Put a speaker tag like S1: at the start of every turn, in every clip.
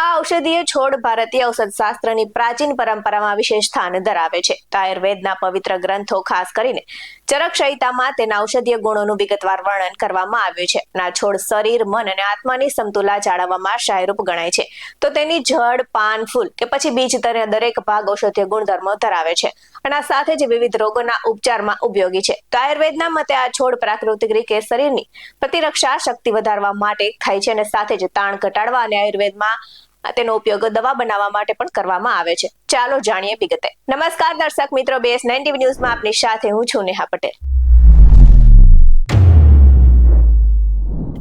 S1: આ ઔષધીય છોડ ભારતીય ઔષધ શાસ્ત્રની પ્રાચીન પરંપરામાં વિશેષ સ્થાન ધરાવે છે. આયુર્વેદના પવિત્ર ગ્રંથો ખાસ કરીને ચરક તેના ઔષધીય ગુણોનું વિગતવાર વર્ણન કરવામાં આવ્યું છે. ના છોડ શરીર, મન અને આત્માની સમતુલા જાળવવામાં સહાયરૂપ ગણાય છે. તો તેની જડ, પાન, ફૂલ કે પછી બીજ તને દરેક ભાગ ઔષધીય ગુણધર્મો ધરાવે છે. અને આ સાથે જ વિવિધ રોગોના ઉપચારમાં ઉપયોગી છે. તો આયુર્વેદના મતે આ છોડ પ્રાકૃતિક રીતે શરીરની પ્રતિરક્ષા શક્તિ વધારવા માટે ખાય છે અને સાથે જ તાણ ઘટાડવા અને આયુર્વેદમાં તેનો ઉપયોગ દવા બનાવવા માટે પણ કરવામાં આવે છે. ચાલો જાણીએ વિગતે. નમસ્કાર દર્શક મિત્રો, બેસ નાઇન ન્યૂઝમાં આપની સાથે હું છું નેહા પટેલ.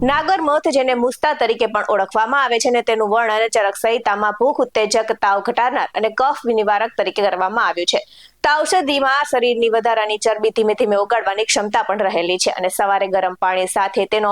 S1: નાગર મથ, જેને મુસ્તા તરીકે પણ ઓળખવામાં આવે છે અને તેનું વર્ણન ચરક સંહિતામાં ભૂખ, ઉત્તેજક, તાવ ઘટાડનાર અને કફ નિવારક તરીકે કરવામાં આવ્યું છે. તાવષધિમાં શરીરની વધારાની ચરબી ધીમે ધીમે ઓગાળવાની ક્ષમતા પણ રહેલી છે અને સવારે ગરમ પાણી સાથે તેનો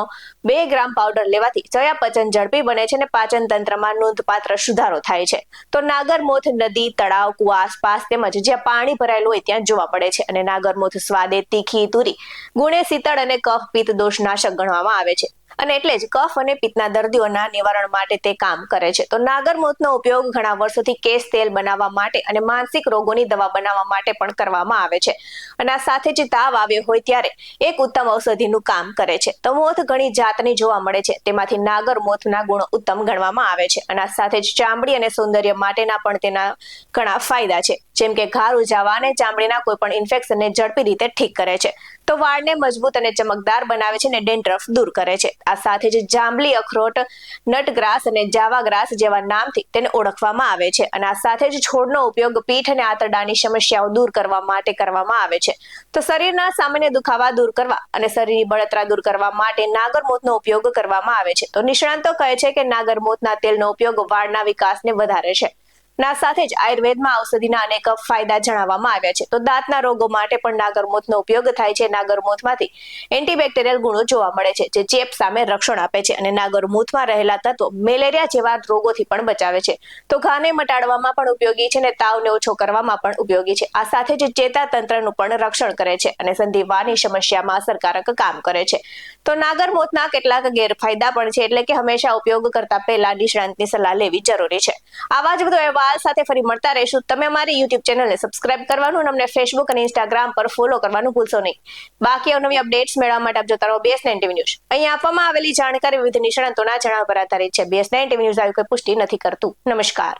S1: બે ગ્રામ પાવડર લેવાથી ચયાપચન ઝડપી બને છે અને પાચન તંત્રમાં નોંધપાત્ર સુધારો થાય છે. તો નાગરમોથ નદી, તળાવ કુવા આસપાસ તેમજ જ્યાં પાણી ભરાયેલું હોય ત્યાં જોવા મળે છે અને નાગરમોથ સ્વાદે તીખી તુરી, ગુણે શીતળ અને કફ પિત્ત દોષનાશક ગણવામાં આવે છે. અને એટલે જ કફ અને પિત્તના દર્દીઓના નિવારણ માટે તે કામ કરે છે. તો નાગરમોથનો ઉપયોગ ઘણા વર્ષોથી કેસ તેલ બનાવવા માટે અને માનસિક રોગોની દવા બનાવવા માટે પણ કરવામાં આવે છે. અને આ સાથે જ તાવ આવ્યો હોય ત્યારે એક ઉત્તમ ઔષધિનું કામ કરે છે. તો મોથ ઘણી જાતની જોવા મળે છે. તેમાંથી નાગર મોથના ગુણો ઉત્તમ ગણવામાં આવે છે. અને આ સાથે જ ચામડી અને સૌંદર્ય માટેના પણ તેના ઘણા ફાયદા છે. જેમ કે ઘાર ઉજાવા અને ચામડીના કોઈ પણ ઇન્ફેક્શનને ઝડપી રીતે ઠીક કરે છે. તો વાળને મજબૂત અને ચમકદાર બનાવે છે અને ડેન્ડ્રફ દૂર કરે છે. આ સાથે જ જાંબલી, અખરોટ, નટગ્રાસ અને જાવા ગ્રાસ જેવા નામથી તેને ઓળખવામાં આવે છે અને આ સાથે જ છોડનો ઉપયોગ પીઠ અને આંતરડાની સમસ્યાઓ દૂર કરવા માટે કરવામાં આવે છે. તો શરીરના સામાન્ય દુખાવા દૂર કરવા અને શરીરની બળતરા દૂર કરવા માટે નાગરમોતનો ઉપયોગ કરવામાં આવે છે. તો નિષ્ણાંતો કહે છે કે નાગરમોતના તેલનો ઉપયોગ વાળના વિકાસને વધારે છે. ના સાથે જ આયુર્વેદમાં ઔષધિના અનેક ફાયદા જણાવવામાં આવ્યા છે. તો દાંતના રોગો માટે પણ નાગરમોથનો ઉપયોગ થાય છે. નાગરમોથમાંથી એન્ટીબેક્ટેરિયલ ગુણો જોવા મળે છે, જે ચેપ સામે રક્ષણ આપે છે અને નાગરમૂથમાં રહેલા તત્વો મેલેરિયા જેવા રોગોથી પણ બચાવે છે. તો ઘાને મટાડવામાં પણ ઉપયોગી છે અને તાવને ઓછો કરવામાં પણ ઉપયોગી છે. આ સાથે જ ચેતાતંત્રનું પણ રક્ષણ કરે છે અને સંધિવાની સમસ્યામાં અસરકારક કામ કરે છે. તો નાગરમોથના કેટલાક ગેરફાયદા પણ છે, એટલે કે હંમેશા ઉપયોગ કરતા પહેલા નિષ્ણાંતની સલાહ લેવી જરૂરી છે. આવા જ બધો એવા સાથે ફરી મળતા રહીશું. તમે અમારી યુટ્યુબ ચેનલને સબસ્ક્રાઇબ કરવાનું અને અમને ફેસબુક અને ઇન્સ્ટાગ્રામ પર ફોલો કરવાનું ભૂલશો નહીં. બાકી અવનવી અપડેટ્સ મેળવવા માટે આપ જોતા રહો બેસ નાઇન ટીવી ન્યૂઝ અહીં આપવામાં આવેલી જાણકારી વિવિધ નિષ્ણાંતોના જણાવ પર આધારિત છે. બેસ નાઇન ટીવી ન્યૂઝ આવી કોઈ પુષ્ટિ નથી કરતું. નમસ્કાર.